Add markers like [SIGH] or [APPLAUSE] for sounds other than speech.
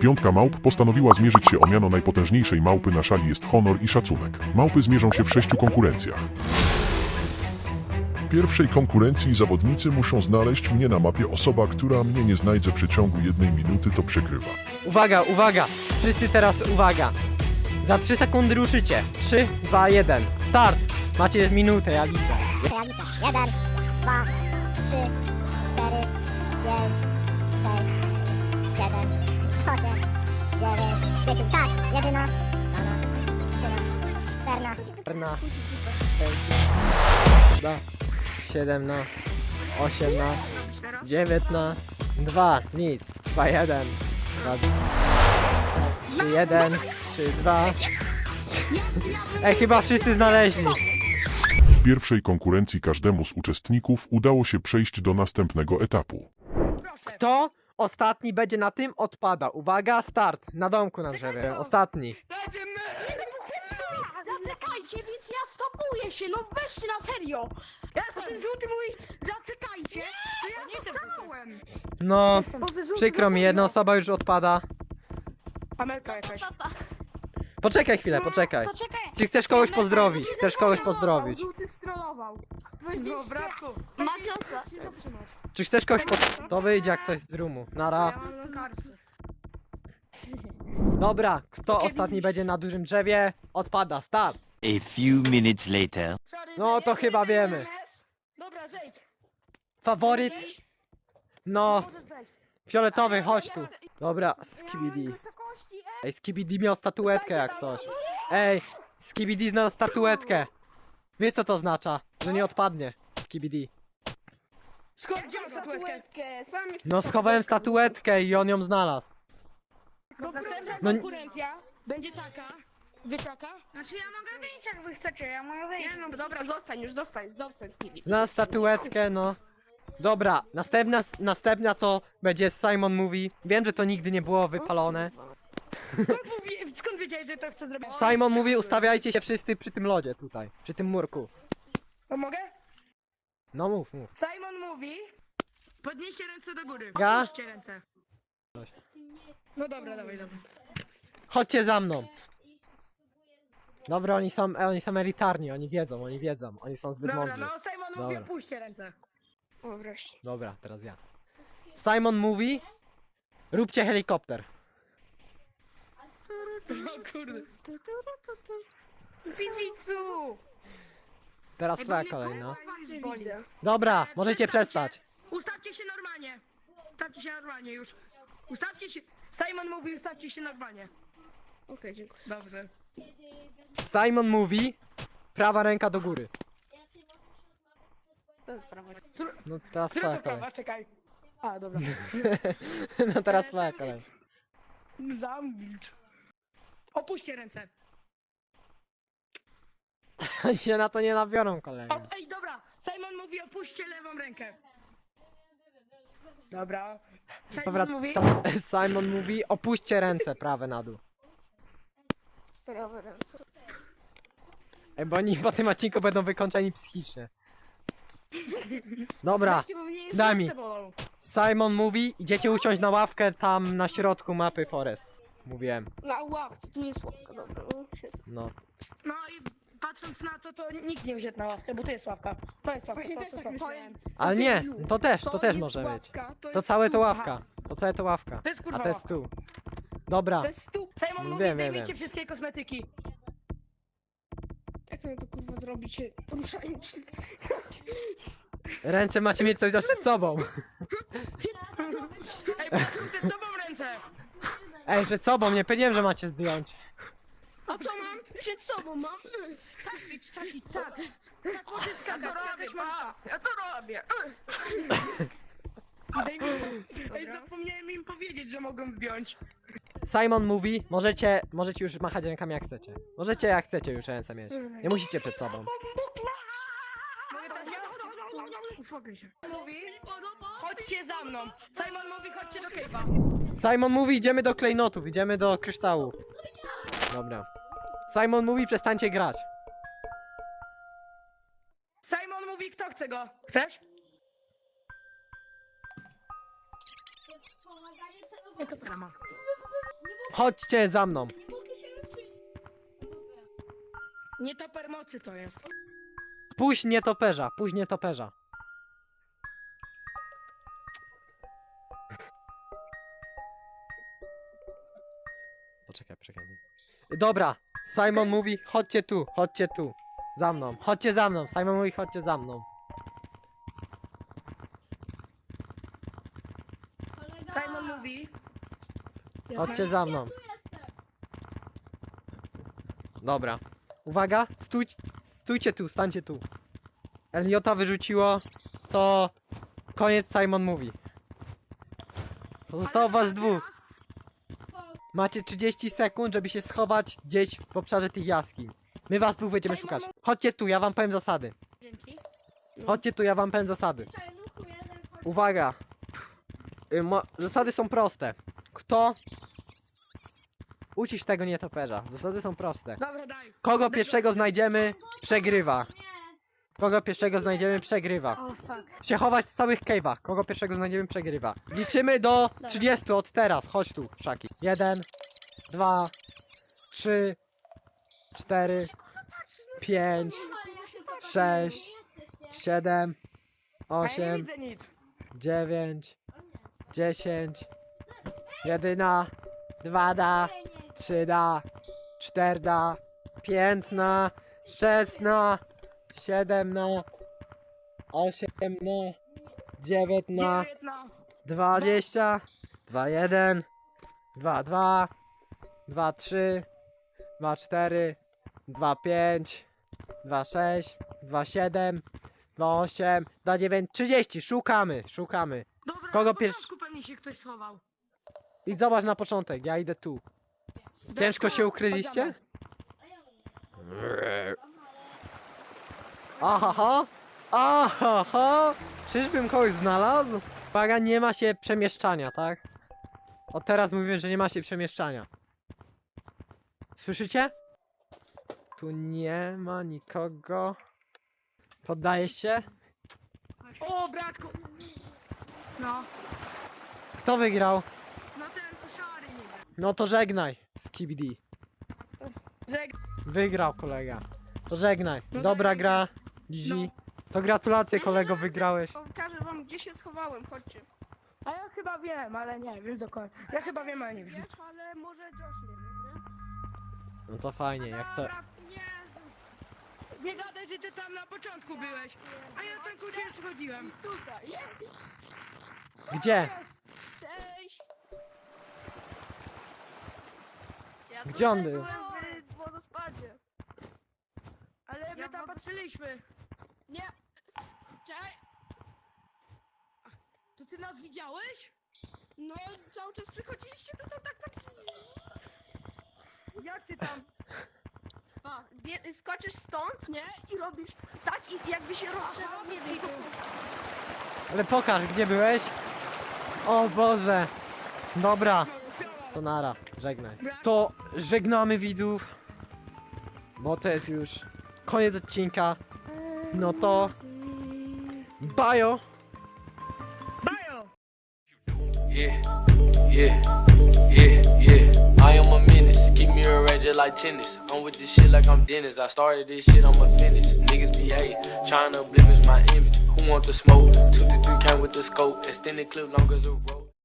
Piątka małp postanowiła zmierzyć się o miano najpotężniejszej małpy na szali jest honor i szacunek. Małpy zmierzą się w sześciu konkurencjach. W pierwszej konkurencji zawodnicy muszą znaleźć mnie na mapie. Osoba, która mnie nie znajdzie w przeciągu jednej minuty, to przegrywa. Uwaga, uwaga! Wszyscy teraz uwaga! Za 3 sekundy ruszycie. 3, 2, 1. Start! Macie minutę, ja liczę. Jeden, dwa, trzy, cztery, pięć, sześć, siedem, osiem, dziewięć, dziesięć. Tak, jedyna, dwana, trzyna, czterna. Na 5, 7 na 8 na 9 na 2, nic. 2, 1, 2, 3, 1, 3, 2. Ej, chyba wszyscy znaleźli. W pierwszej konkurencji każdemu z uczestników udało się przejść do następnego etapu. Kto ostatni będzie na tym odpada? Uwaga, start! Na domku na drzewie. Ostatni. Zaczekajcie, więc ja stopuję się, no weźcie na serio! Jestem żółty mój, zaczekajcie! To ja pisałem! No, przykro mi, jedna osoba już odpada. Amelka jakaś. Poczekaj chwilę, poczekaj. Poczekaj! Czy chcesz kogoś pozdrowić? Chcesz kogoś pozdrowić? Żółty strollował. Dobra, Maciosa. się zatrzymać. Czy chcesz kogoś po... To wyjdzie jak coś z rumu. Nara. mam na kartce. [LAUGHS] Dobra, kto ostatni będzie na dużym drzewie? Odpada, start. A few minutes later. No to chyba wiemy. Dobra, zejdź. Faworyt? No, Możesz zejść. fioletowy, chodź tu. Dobra, Skibidi. Wysokości, Ej, Skibidi miał statuetkę jak coś. Ej, Skibidi znalazł statuetkę. Wiesz co to oznacza? Że nie odpadnie. Skibidi. Skąd statuetkę? Sam jest No schowałem statuetkę i on ją znalazł. Następna No nie- konkurencja będzie taka. Wieczaka? Znaczy ja mogę wyjść jak wy chcecie, ja mogę wyjść. Nie no, dobra, zostań już, zostań, zostań z kibi. Znalazł statuetkę, no. Dobra, następna, następna to będzie Simon Mówi. Wiem, że to nigdy nie było wypalone. Skąd, mówi, skąd wiedziałeś, że to chcę zrobić? Simon mówi, ustawiajcie się wszyscy przy tym lodzie tutaj, przy tym murku. No mogę? No mów, mów. Simon mówi. Podnieście ręce do góry. Ja? Podnieście ręce. No dobra, dawaj, dawaj. Chodźcie za mną. Dobra, oni są, e, oni są elitarni, oni wiedzą, oni wiedzą, oni są zbyt Dobra, mądrzy. no Simon mówi, Dobra. opuśćcie ręce. O, wreszcie. Dobra, teraz ja. Simon mówi, róbcie helikopter. O kurde. Piwicu! Teraz twoja kolej, no. Dobra, możecie przestać. Ustawcie się normalnie. Ustawcie się normalnie już. Ustawcie się. Simon mówi, ustawcie się normalnie. Okej, dziękuję. Dobrze. Simon mówi, prawa ręka do góry. To jest prawa. No teraz Która twoja to kolej. prawa? Czekaj. A, dobra. [LAUGHS] No teraz twoja kolej. Zamilcz. Opuśćcie ręce. Oni [LAUGHS] się na to nie nabiorą O, kolejny. ej, dobra. Simon mówi, opuśćcie lewą rękę. Dobra. Simon Dobra, mówi... to Simon mówi, opuśćcie ręce prawe na dół. Prawe ręce. Ej, bo oni po tym odcinku będą wykończeni psychicznie. Dobra, mnie jest daj mi. bolą. Simon mówi, idziecie usiąść na ławkę tam na środku mapy Forest. Mówiłem, Na ławce, tu jest ławka, dobra. no, no. No i patrząc na to, to nikt nie wziął na ławce, bo tu jest ławka. To jest ławka. Właśnie to, też to, tak to, myślałem. Ale nie, to też, to też jest może być. ławka, To, To jest całe to ławka. To całe to ławka. To jest kurwa A to jest tu. Dobra, To jest stół. Simon Wiem, mówi, wiem, zdejmijcie wiem. wszystkie kosmetyki. Jak mam to kurwa zrobić? Ruszając się. ręce macie mieć coś za przed sobą. Ej, przed sobą ręce. Ej, przed sobą, nie powiedziałem, że macie zdjąć. A co mam? Przed sobą mam. Tak być, tak i tak. Ja to robię. Ja to robię. Daj mi Ej, zapomniałem im powiedzieć, że mogą zdjąć. Simon mówi, możecie, możecie już machać rękami jak chcecie. Możecie jak chcecie już ręce mieć. Nie musicie przed sobą. Uspokój się. Mówi, chodźcie za mną. Simon mówi, chodźcie do cave'a. Simon mówi, idziemy do klejnotów, idziemy do kryształu. Dobra. Simon mówi, przestańcie grać. Simon mówi, kto chce go? Chcesz? Ja to. Chodźcie za mną. Nie to permocy to jest. Puść nietoperza, puść nietoperza. Poczekaj, poczekaj. Dobra, Simon mówi, chodźcie tu, chodźcie tu. Za mną, chodźcie za mną. Simon mówi, chodźcie za mną. Simon mówi. Chodźcie za mną. Dobra. Uwaga, stój, stójcie tu, stańcie tu. Eliota wyrzuciło, to koniec Simon mówi. Pozostało was dwóch. Macie 30 sekund, żeby się schować gdzieś w obszarze tych jaskiń. My was dwóch będziemy szukać. Chodźcie tu, ja wam powiem zasady. Dzięki. Chodźcie tu, ja wam powiem zasady. Uwaga. Y, mo- zasady są proste. Kto... Ucisz tego nietoperza. Zasady są proste. Dobra, daj. Kogo pierwszego znajdziemy, przegrywa. Kogo pierwszego znajdziemy, przegrywa. O fuck. Się chować w całych cave'ach. Kogo pierwszego znajdziemy, przegrywa. Liczymy do 30 od teraz. Chodź tu, szaki. 1, 2, 3, 4, 5, 6, 7, A ja nie 8, widzę nic. 9, 10, 11, 2 da, 3 da, 4 5 na, 6 na, 7 na, 8 na, 9 na, Dziewięć na. 20, 2 1, 2 2, 2 3, 2 4, 2 5, 2 6, 2 7, 2 8, 2 9, 30. Szukamy, szukamy. Dobra, Kogo na pier- początku pewnie się ktoś schował. I zobacz na początek, ja idę tu. Ciężko się ukryliście? Ahaha! Ahaha! Czyżbym kogoś znalazł? Uwaga, nie ma się przemieszczania, tak? Od teraz mówię, że nie ma się przemieszczania. Słyszycie? Tu nie ma nikogo. Poddajesz się? O, bratku. No, Kto wygrał? no ten szary niby. No to żegnaj, Skibidi. Żeg... Wygrał kolega. To żegnaj. No Dobra tak. gra. Gigi. To gratulacje kolego, wygrałeś. Pokażę wam gdzie się schowałem, chodźcie. A ja chyba wiem, ale nie wiem do końca. Ja chyba wiem, ale nie wiem. Wiesz, ale może Josh nie wie, nie? No to fajnie, jak co. Dobra, Jezu, Nie gadaj, że ty tam na początku byłeś. A ja tam ku ciebie przychodziłem. tutaj, Gdzie? cześć. Ja Gdzie on tutaj był? byłem w wodospadzie. Ale my Ja tam patrzyliśmy. Nie. Cześć. To ty nas widziałeś? No, cały czas przychodziliście, to tam tak patrzyliście. Jak ty tam? A, bie- skoczysz stąd, nie? I robisz tak i jakby się nie wiem. Ale pokaż, gdzie byłeś? O Boże. Dobra, to nara, żegnaj. To żegnamy widzów. Bo to jest już koniec odcinka. No to. Bajo! Yeah, yeah, yeah, yeah. I am a menace. Keep me arranged like tennis. I'm with this shit like I'm Dennis. I started this shit, I'ma finish. Niggas be hating, trying to blemish my image. Who want the smoke? Two to three came with the scope. Extended clip, long as a rope.